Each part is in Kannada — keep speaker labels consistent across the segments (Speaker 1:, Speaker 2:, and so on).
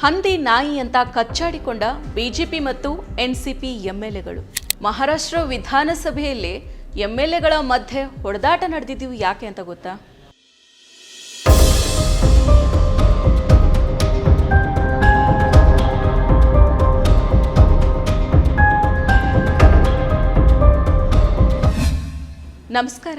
Speaker 1: ಹಂದಿ ನಾಯಿ ಅಂತ ಕಚ್ಚಾಡಿಕೊಂಡ ಬಿಜೆಪಿ ಮತ್ತು ಎನ್ಸಿಪಿ ಎಂಎಲ್ಎಗಳು. ಮಹಾರಾಷ್ಟ್ರ ವಿಧಾನಸಭೆಯಲ್ಲಿ ಎಂಎಲ್ಎಗಳ ಮಧ್ಯೆ ಹೊಡೆದಾಟ ನಡೆದಿದ್ದೀವಿ ಯಾಕೆ ಅಂತ ಗೊತ್ತಾ? ನಮಸ್ಕಾರ.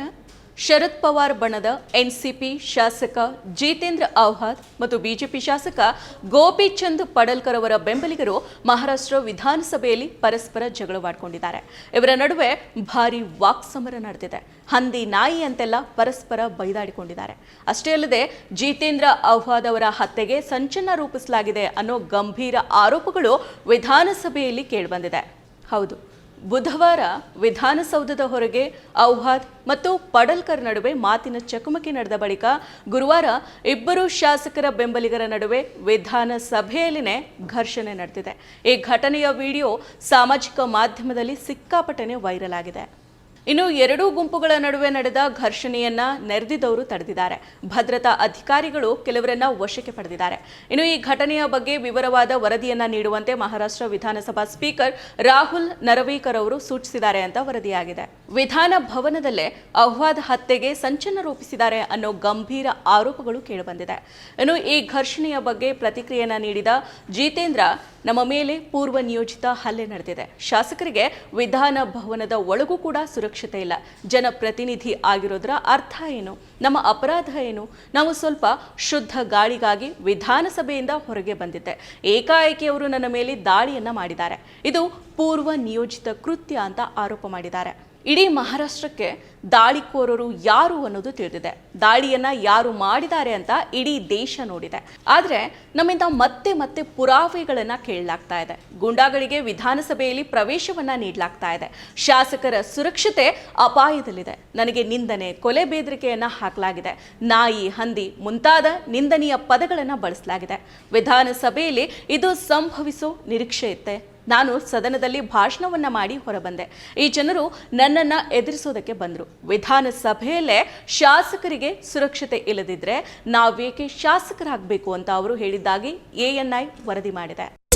Speaker 1: ಶರದ್ ಪವಾರ್ ಬಣದ ಎನ್ಸಿಪಿ ಶಾಸಕ ಜಿತೇಂದ್ರ ಆಹ್ವಾದ್ ಮತ್ತು ಬಿಜೆಪಿ ಶಾಸಕ ಗೋಪಿಚಂದ್ ಪಡಲ್ಕರ್ ಅವರ ಬೆಂಬಲಿಗರು ಮಹಾರಾಷ್ಟ್ರ ವಿಧಾನಸಭೆಯಲ್ಲಿ ಪರಸ್ಪರ ಜಗಳವಾಡಿಕೊಂಡಿದ್ದಾರೆ. ಇವರ ನಡುವೆ ಭಾರಿ ವಾಕ್ಸಮರ ನಡೆದಿದೆ. ಹಂದಿ ನಾಯಿ ಅಂತೆಲ್ಲ ಪರಸ್ಪರ ಬೈದಾಡಿಕೊಂಡಿದ್ದಾರೆ. ಅಷ್ಟೇ ಅಲ್ಲದೆ ಜಿತೇಂದ್ರ ಆಹ್ವಾದ್ ಅವರ ಹತ್ಯೆಗೆ ಸಂಚನ ರೂಪಿಸಲಾಗಿದೆ ಅನ್ನೋ ಗಂಭೀರ ಆರೋಪಗಳು ವಿಧಾನಸಭೆಯಲ್ಲಿ ಕೇಳಿಬಂದಿದೆ ಹೌದು. ಬುಧವಾರ ವಿಧಾನಸೌಧದ ಹೊರಗೆ ಔಹಾದ್ ಮತ್ತು ಪಡಲ್ಕರ್ ನಡುವೆ ಮಾತಿನ ಚಕಮಕಿ ನಡೆದ ಬಳಿಕ ಗುರುವಾರ ಇಬ್ಬರು ಶಾಸಕರ ಬೆಂಬಲಿಗರ ನಡುವೆ ವಿಧಾನಸಭೆಯಲ್ಲಿನೇ ಘರ್ಷಣೆ ನಡೆದಿದೆ. ಈ ಘಟನೆಯ ವಿಡಿಯೋ ಸಾಮಾಜಿಕ ಮಾಧ್ಯಮದಲ್ಲಿ ಸಿಕ್ಕಾಪಟ್ಟನೆ ವೈರಲ್ ಆಗಿದೆ. ಇನ್ನು ಎರಡೂ ಗುಂಪುಗಳ ನಡುವೆ ನಡೆದ ಘರ್ಷಣೆಯನ್ನ ನೆರೆದಿದ್ದವರು ತಡೆದಿದ್ದಾರೆ. ಭದ್ರತಾ ಅಧಿಕಾರಿಗಳು ಕೆಲವರನ್ನ ವಶಕ್ಕೆ ಪಡೆದಿದ್ದಾರೆ. ಇನ್ನು ಈ ಘಟನೆಯ ಬಗ್ಗೆ ವಿವರವಾದ ವರದಿಯನ್ನ ನೀಡುವಂತೆ ಮಹಾರಾಷ್ಟ್ರ ವಿಧಾನಸಭಾ ಸ್ಪೀಕರ್ ರಾಹುಲ್ ನರವೀಕರ್ ಅವರು ಸೂಚಿಸಿದ್ದಾರೆ ಅಂತ ವರದಿಯಾಗಿದೆ. ವಿಧಾನ ಭವನದಲ್ಲೇ ಅಹ್ವಾದ್ ಹತ್ಯೆಗೆ ಸಂಚನ ರೂಪಿಸಿದ್ದಾರೆ ಅನ್ನೋ ಗಂಭೀರ ಆರೋಪಗಳು ಕೇಳಿಬಂದಿದೆ. ಇನ್ನು ಈ ಘರ್ಷಣೆಯ ಬಗ್ಗೆ ಪ್ರತಿಕ್ರಿಯೆಯನ್ನ ನೀಡಿದ ಜಿತೇಂದ್ರ ನಮ್ಮ ಮೇಲೆ ಪೂರ್ವ ನಿಯೋಜಿತ ಹಲ್ಲೆ ನಡೆದಿದೆ. ಶಾಸಕರಿಗೆ ವಿಧಾನ ಭವನದ ಒಳಗೂ ಕೂಡ ಸುರಕ್ಷತೆ ಇಲ್ಲ. ಜನಪ್ರತಿನಿಧಿ ಆಗಿರೋದ್ರ ಅರ್ಥ ಏನು? ನಮ್ಮ ಅಪರಾಧ ಏನು? ನಾವು ಸ್ವಲ್ಪ ಶುದ್ಧ ಗಾಳಿಗಾಗಿ ವಿಧಾನಸಭೆಯಿಂದ ಹೊರಗೆ ಬಂದಿದ್ದೆ. ಏಕಾಏಕಿ ಅವರು ನನ್ನ ಮೇಲೆ ದಾಳಿಯನ್ನ ಮಾಡಿದ್ದಾರೆ. ಇದು ಪೂರ್ವ ನಿಯೋಜಿತ ಕೃತ್ಯ ಅಂತ ಆರೋಪ ಮಾಡಿದ್ದಾರೆ. ಇಡೀ ಮಹಾರಾಷ್ಟ್ರಕ್ಕೆ ದಾಳಿಕೋರರು ಯಾರು ಅನ್ನೋದು ತಿಳಿದಿದೆ. ದಾಳಿಯನ್ನ ಯಾರು ಮಾಡಿದ್ದಾರೆ ಅಂತ ಇಡೀ ದೇಶ ನೋಡಿದೆ. ಆದರೆ ನಮ್ಮಿಂದ ಮತ್ತೆ ಮತ್ತೆ ಪುರಾವೆಗಳನ್ನ ಕೇಳಲಾಗ್ತಾ ಇದೆ. ಗುಂಡಾಗಳಿಗೆ ವಿಧಾನಸಭೆಯಲ್ಲಿ ಪ್ರವೇಶವನ್ನ ನೀಡಲಾಗ್ತಾ ಇದೆ. ಶಾಸಕರ ಸುರಕ್ಷತೆ ಅಪಾಯದಲ್ಲಿದೆ. ನನಗೆ ನಿಂದನೆ, ಕೊಲೆ ಬೇದರಿಕೆಯನ್ನ ಹಾಕಲಾಗಿದೆ. ನಾಯಿ, ಹಂದಿ ಮುಂತಾದ ನಿಂದನೀಯ ಪದಗಳನ್ನು ಬಳಸಲಾಗಿದೆ. ವಿಧಾನಸಭೆಯಲ್ಲಿ ಇದು ಸಂಭವಿಸೋ ನಿರೀಕ್ಷೆ ಇತ್ತೆ. ನಾನು ಸದನದಲ್ಲಿ ಭಾಷಣವನ್ನ ಮಾಡಿ ಹೊರಬಂದೆ. ಈ ಜನರು ನನ್ನನ್ನ ಎದುರಿಸೋದಕ್ಕೆ ಬಂದರು. ವಿಧಾನಸಭೆಯಲ್ಲೇ ಶಾಸಕರಿಗೆ ಸುರಕ್ಷತೆ ಇಲ್ಲದಿದ್ರೆ ನಾವೇಕೆ ಶಾಸಕರಾಗಬೇಕು ಅಂತ ಅವರು ಹೇಳಿದ್ದಾಗಿ ಎಎನ್ಐ ವರದಿ ಮಾಡಿದೆ.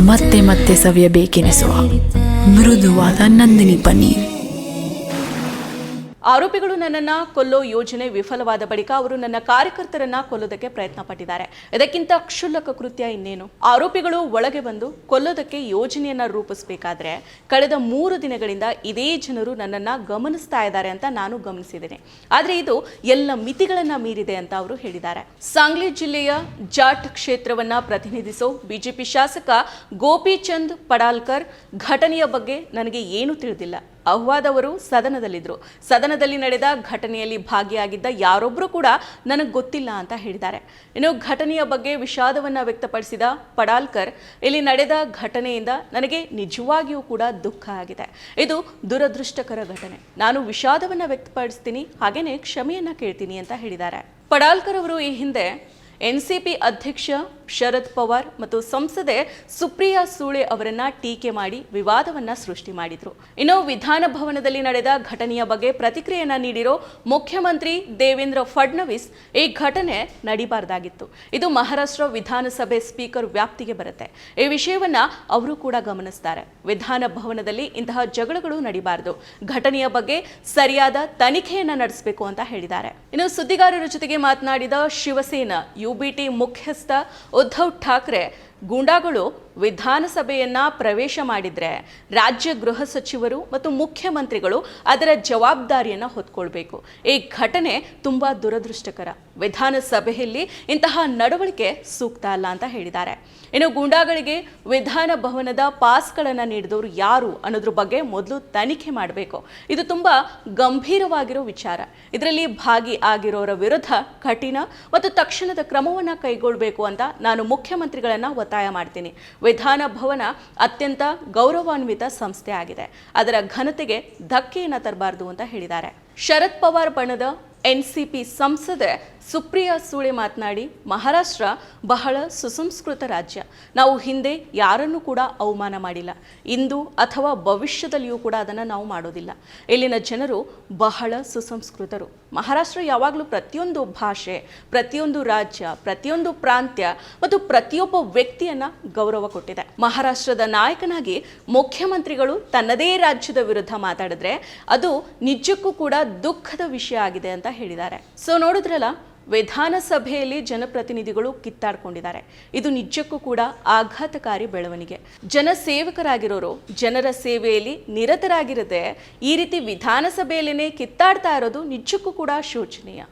Speaker 2: ಮತ್ತೆ ಮತ್ತೆ ಸವಿಯಬೇಕೆನಿಸುವ ಮೃದುವಾದ ನಂದಿನಿ ಪನ್ನೀರ್.
Speaker 1: ಆರೋಪಿಗಳು ನನ್ನನ್ನ ಕೊಲ್ಲೋ ಯೋಜನೆ ವಿಫಲವಾದ ಬಳಿಕ ಅವರು ನನ್ನ ಕಾರ್ಯಕರ್ತರನ್ನ ಕೊಲ್ಲೋದಕ್ಕೆ ಪ್ರಯತ್ನ ಪಟ್ಟಿದ್ದಾರೆ ಇದಕ್ಕಿಂತ ಕ್ಷುಲ್ಲಕ ಕೃತ್ಯ ಇನ್ನೇನು? ಆರೋಪಿಗಳು ಒಳಗೆ ಬಂದು ಕೊಲ್ಲೋದಕ್ಕೆ ಯೋಜನೆಯನ್ನ ರೂಪಿಸಬೇಕಾದ್ರೆ ಕಳೆದ ಮೂರು ದಿನಗಳಿಂದ ಇದೇ ಜನರು ನನ್ನನ್ನ ಗಮನಿಸ್ತಾ ಇದ್ದಾರೆ ಅಂತ ನಾನು ಗಮನಿಸಿದ್ದೇನೆ. ಆದ್ರೆ ಇದು ಎಲ್ಲ ಮಿತಿಗಳನ್ನ ಮೀರಿದೆ ಅಂತ ಅವರು ಹೇಳಿದ್ದಾರೆ. ಸಾಂಗ್ಲಿ ಜಿಲ್ಲೆಯ ಜಾಟ್ ಕ್ಷೇತ್ರವನ್ನ ಪ್ರತಿನಿಧಿಸೋ ಬಿಜೆಪಿ ಶಾಸಕ ಗೋಪಿಚಂದ್ ಪಡಾಲ್ಕರ್ ಘಟನೆಯ ಬಗ್ಗೆ ನನಗೆ ಏನೂ ತಿಳಿದಿಲ್ಲ. ಅಹ್ವಾದ್ ಅವರು ಸದನದಲ್ಲಿದ್ದರು ಸದನದಲ್ಲಿ ನಡೆದ ಘಟನೆಯಲ್ಲಿ ಭಾಗಿಯಾಗಿದ್ದ ಯಾರೊಬ್ಬರು ಕೂಡ ನನಗೆ ಗೊತ್ತಿಲ್ಲ ಅಂತ ಹೇಳಿದ್ದಾರೆ. ಇನ್ನು ಘಟನೆಯ ಬಗ್ಗೆ ವಿಷಾದವನ್ನು ವ್ಯಕ್ತಪಡಿಸಿದ ಪಡಾಲ್ಕರ್, ಇಲ್ಲಿ ನಡೆದ ಘಟನೆಯಿಂದ ನನಗೆ ನಿಜವಾಗಿಯೂ ಕೂಡ ದುಃಖ ಆಗಿದೆ. ಇದು ದುರದೃಷ್ಟಕರ ಘಟನೆ. ನಾನು ವಿಷಾದವನ್ನು ವ್ಯಕ್ತಪಡಿಸ್ತೀನಿ ಹಾಗೆಯೇ ಕ್ಷಮೆಯನ್ನು ಕೇಳ್ತೀನಿ ಅಂತ ಹೇಳಿದ್ದಾರೆ. ಪಡಾಲ್ಕರ್ ಅವರು ಈ ಹಿಂದೆ ಎನ್ ಸಿ ಪಿ ಅಧ್ಯಕ್ಷ ಶರದ್ ಪವಾರ್ ಮತ್ತು ಸಂಸದೆ ಸುಪ್ರಿಯಾ ಸೂಳೆ ಅವರನ್ನ ಟೀಕೆ ಮಾಡಿ ವಿವಾದವನ್ನ ಸೃಷ್ಟಿ ಮಾಡಿದ್ರು. ಇನ್ನು ವಿಧಾನ ಭವನದಲ್ಲಿ ನಡೆದ ಘಟನೆಯ ಬಗ್ಗೆ ಪ್ರತಿಕ್ರಿಯೆಯನ್ನ ನೀಡಿರೋ ಮುಖ್ಯಮಂತ್ರಿ ದೇವೇಂದ್ರ ಫಡ್ನವೀಸ್ ಈ ಘಟನೆ ನಡಿಬಾರ್ದಾಗಿತ್ತು. ಇದು ಮಹಾರಾಷ್ಟ್ರ ವಿಧಾನಸಭೆ ಸ್ಪೀಕರ್ ವ್ಯಾಪ್ತಿಗೆ ಬರುತ್ತೆ. ಈ ವಿಷಯವನ್ನ ಅವರು ಕೂಡ ಗಮನಿಸ್ತಾರೆ. ವಿಧಾನ ಭವನದಲ್ಲಿ ಇಂತಹ ಜಗಳಗಳು ನಡಿಬಾರದು. ಘಟನೆಯ ಬಗ್ಗೆ ಸರಿಯಾದ ತನಿಖೆಯನ್ನ ನಡೆಸಬೇಕು ಅಂತ ಹೇಳಿದ್ದಾರೆ. ಇನ್ನು ಸುದ್ದಿಗಾರರ ಜೊತೆಗೆ ಮಾತನಾಡಿದ ಶಿವಸೇನಾ, ಯುಬಿಟಿ ಮುಖ್ಯಸ್ಥ उद्धव ठाकरे ಗೂಂಡಾಗಳು ವಿಧಾನಸಭೆಯನ್ನ ಪ್ರವೇಶ ಮಾಡಿದ್ರೆ ರಾಜ್ಯ ಗೃಹ ಸಚಿವರು ಮತ್ತು ಮುಖ್ಯಮಂತ್ರಿಗಳು ಅದರ ಜವಾಬ್ದಾರಿಯನ್ನ ಹೊತ್ಕೊಳ್ಬೇಕು. ಈ ಘಟನೆ ತುಂಬಾ ದುರದೃಷ್ಟಕರ. ವಿಧಾನಸಭೆಯಲ್ಲಿ ಇಂತಹ ನಡವಳಿಕೆ ಸೂಕ್ತ ಅಲ್ಲ ಅಂತ ಹೇಳಿದ್ದಾರೆ. ಇನ್ನು ಗೂಂಡಾಗಳಿಗೆ ವಿಧಾನ ಭವನದ ಪಾಸ್ಗಳನ್ನು ನೀಡಿದವರು ಯಾರು ಅನ್ನೋದ್ರ ಬಗ್ಗೆ ಮೊದಲು ತನಿಖೆ ಮಾಡಬೇಕು. ಇದು ತುಂಬಾ ಗಂಭೀರವಾಗಿರೋ ವಿಚಾರ. ಇದರಲ್ಲಿ ಭಾಗಿ ಆಗಿರೋರ ವಿರುದ್ಧ ಕಠಿಣ ಮತ್ತು ತಕ್ಷಣದ ಕ್ರಮವನ್ನು ಕೈಗೊಳ್ಳಬೇಕು ಅಂತ ನಾನು ಮುಖ್ಯಮಂತ್ರಿಗಳನ್ನ ಒತ್ತಾಯ ಮಾಡ್ತೀನಿ. ವಿಧಾನ ಭವನ ಅತ್ಯಂತ ಗೌರವಾನ್ವಿತ ಸಂಸ್ಥೆ ಆಗಿದೆ. ಅದರ ಘನತೆಗೆ ಧಕ್ಕೆಯನ್ನು ತರಬಾರದು ಅಂತ ಹೇಳಿದ್ದಾರೆ. ಶರದ್ ಪವಾರ್ ಬಣದ ಪಿ ಸಂಸದೆ ಸುಪ್ರಿಯಾ ಸೂಳೆ ಮಾತನಾಡಿ, ಮಹಾರಾಷ್ಟ್ರ ಬಹಳ ಸುಸಂಸ್ಕೃತ ರಾಜ್ಯ. ನಾವು ಹಿಂದೆ ಯಾರನ್ನು ಕೂಡ ಅವಮಾನ ಮಾಡಿಲ್ಲ. ಇಂದು ಅಥವಾ ಭವಿಷ್ಯದಲ್ಲಿಯೂ ಕೂಡ ಅದನ್ನು ನಾವು ಮಾಡೋದಿಲ್ಲ. ಇಲ್ಲಿನ ಜನರು ಬಹಳ ಸುಸಂಸ್ಕೃತರು. ಮಹಾರಾಷ್ಟ್ರ ಯಾವಾಗಲೂ ಪ್ರತಿಯೊಂದು ಭಾಷೆ, ಪ್ರತಿಯೊಂದು ರಾಜ್ಯ, ಪ್ರತಿಯೊಂದು ಪ್ರಾಂತ್ಯ ಮತ್ತು ಪ್ರತಿಯೊಬ್ಬ ವ್ಯಕ್ತಿಯನ್ನ ಗೌರವ ಕೊಟ್ಟಿದೆ. ಮಹಾರಾಷ್ಟ್ರದ ನಾಯಕನಾಗಿ ಮುಖ್ಯಮಂತ್ರಿಗಳು ತನ್ನದೇ ರಾಜ್ಯದ ವಿರುದ್ಧ ಮಾತಾಡಿದ್ರೆ ಅದು ನಿಜಕ್ಕೂ ಕೂಡ ದುಃಖದ ವಿಷಯ ಆಗಿದೆ ಅಂತ ಹೇಳಿದ್ದಾರೆ. ಸೊ ನೋಡಿದ್ರಲ್ಲ ವಿಧಾನಸಭೆಯಲ್ಲಿ ಜನಪ್ರತಿನಿಧಿಗಳು ಕಿತ್ತಾಡ್ಕೊಂಡಿದ್ದಾರೆ. ಇದು ನಿಜಕ್ಕೂ ಕೂಡ ಆಘಾತಕಾರಿ ಬೆಳವಣಿಗೆ. ಜನಸೇವಕರಾಗಿರೋರು ಜನರ ಸೇವೆಯಲ್ಲಿ ನಿರತರಾಗಿರದೆ ಈ ರೀತಿ ವಿಧಾನಸಭೆಯಲ್ಲಿನೇ ಕಿತ್ತಾಡ್ತಾ ಇರೋದು ನಿಜಕ್ಕೂ ಕೂಡ ಶೋಚನೀಯ.